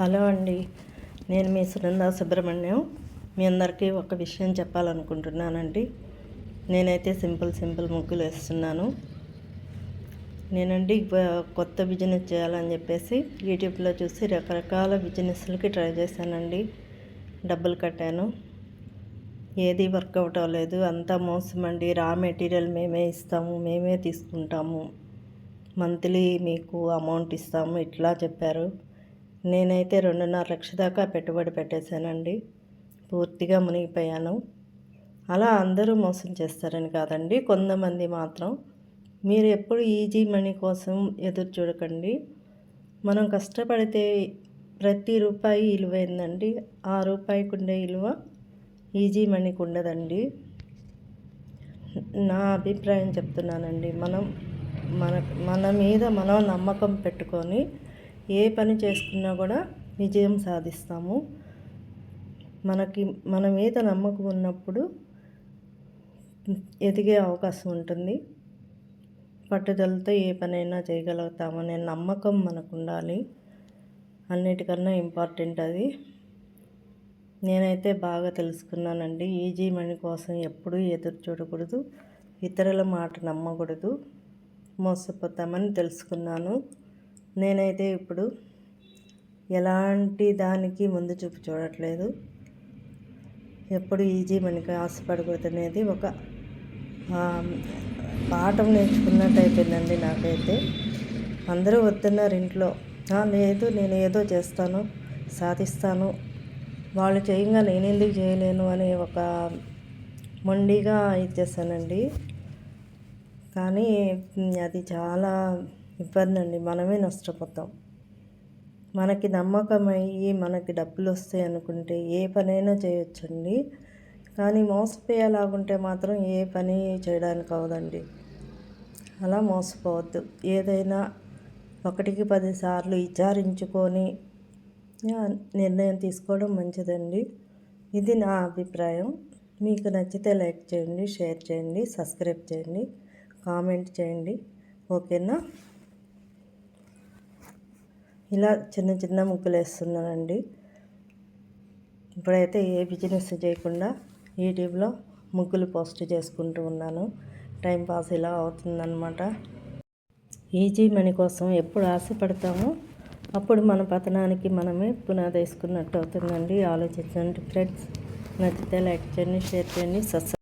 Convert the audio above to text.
Hello అండి. నేను మీ సునంద సుబ్రహ్మణ్యం. మీ అందరికీ ఒక విషయం చెప్పాలనుకుంటున్నానండి. నేనైతే సింపుల్ సింపుల్ ముగ్గులు వేస్తున్నాను. నేనండి కొత్త బిజినెస్ చేయాలని చెప్పేసి యూట్యూబ్లో చూసి రకరకాల బిజినెస్లకి ట్రై చేశానండి. డబ్బులు కట్టాను. ఏది వర్కౌట్ అవ్వలేదు. అంతా మోసం అండి రా మెటీరియల్ మేమే ఇస్తాము. మేమే తీసుకుంటాము. మంత్లీ మీకు అమౌంట్ ఇస్తాము. ఇట్లా చెప్పారు. నేనైతే రెండున్నర లక్ష దాకా పెట్టుబడి పెట్టేశానండి. పూర్తిగా మునిగిపోయాను. అలా అందరూ మోసం చేస్తారని కాదండి కొంతమంది మాత్రం. మీరు ఎప్పుడు ఈజీ మనీ కోసం ఎదురు చూడకండి. మనం కష్టపడితే ప్రతి రూపాయి విలువైందండి ఆ రూపాయికి ఉండే విలువ ఈజీ మనీకి ఉండదండి నా అభిప్రాయం చెప్తున్నానండి. మనం మన మన మీద మనం నమ్మకం పెట్టుకొని ఏ పని చేసుకున్నా కూడా విజయం సాధిస్తాము. మనకి మన మీద నమ్మకం ఉన్నప్పుడు ఎదిగే అవకాశం ఉంటుంది. పట్టుదలతో ఏ పనైనా చేయగలుగుతామనే నమ్మకం మనకు ఉండాలి అన్నిటికన్నా ఇంపార్టెంట్ అది. నేనైతే బాగా తెలుసుకున్నానండి. ఈజీ మనీ కోసం ఎప్పుడూ ఎదురు చూడకూడదు. ఇతరుల మాట నమ్మకూడదు. మోసపోతామని తెలుసుకున్నాను. నేనైతే ఇప్పుడు ఎలాంటి దానికి ముందు చూపు చూడట్లేదు. ఎప్పుడు ఈజీ మనకి ఆశపడకూడదు అనేది ఒక పాఠం నేర్చుకున్నట్టు అయిపోయిందండి నాకైతే. అందరూ వస్తున్నారు ఇంట్లో. లేదు నేను ఏదో చేస్తాను సాధిస్తాను. వాళ్ళు చేయంగా నేను ఎందుకు చేయలేను అనే ఒక మొండిగా ఇచ్చేసానండి కానీ అది చాలా ఇబ్బంది మనమే నష్టపోతాం. మనకి నమ్మకం అయ్యి మనకి డబ్బులు వస్తాయి అనుకుంటే ఏ పనైనా చేయొచ్చండి. కానీ మోసపోయేలాగుంటే మాత్రం ఏ పని చేయడానికి అవదండి అలా మోసపోవద్దు. ఏదైనా ఒకటికి పదిసార్లు విచారించుకొని నిర్ణయం తీసుకోవడం మంచిదండి. ఇది నా అభిప్రాయం. మీకు నచ్చితే లైక్ చేయండి షేర్ చేయండి సబ్స్క్రైబ్ చేయండి కామెంట్ చేయండి. ఓకేనా? ఇలా చిన్న చిన్న ముగ్గులు వేస్తున్నానండి. ఇప్పుడైతే ఏ బిజినెస్ చేయకుండా యూట్యూబ్లో ముగ్గులు పోస్ట్ చేసుకుంటూ ఉన్నాను. టైం పాస్ ఇలా అవుతుందన్నమాట. ఈజీ మనీ కోసం ఎప్పుడు ఆశపడతామో అప్పుడు మన పతనానికి మనమే పునాది వేసుకున్నట్టు అవుతుందండి. ఆలోచించండి ఫ్రెండ్స్. నచ్చితే లైక్ చేయండి షేర్ చేయండి సబ్స్క్రైబ్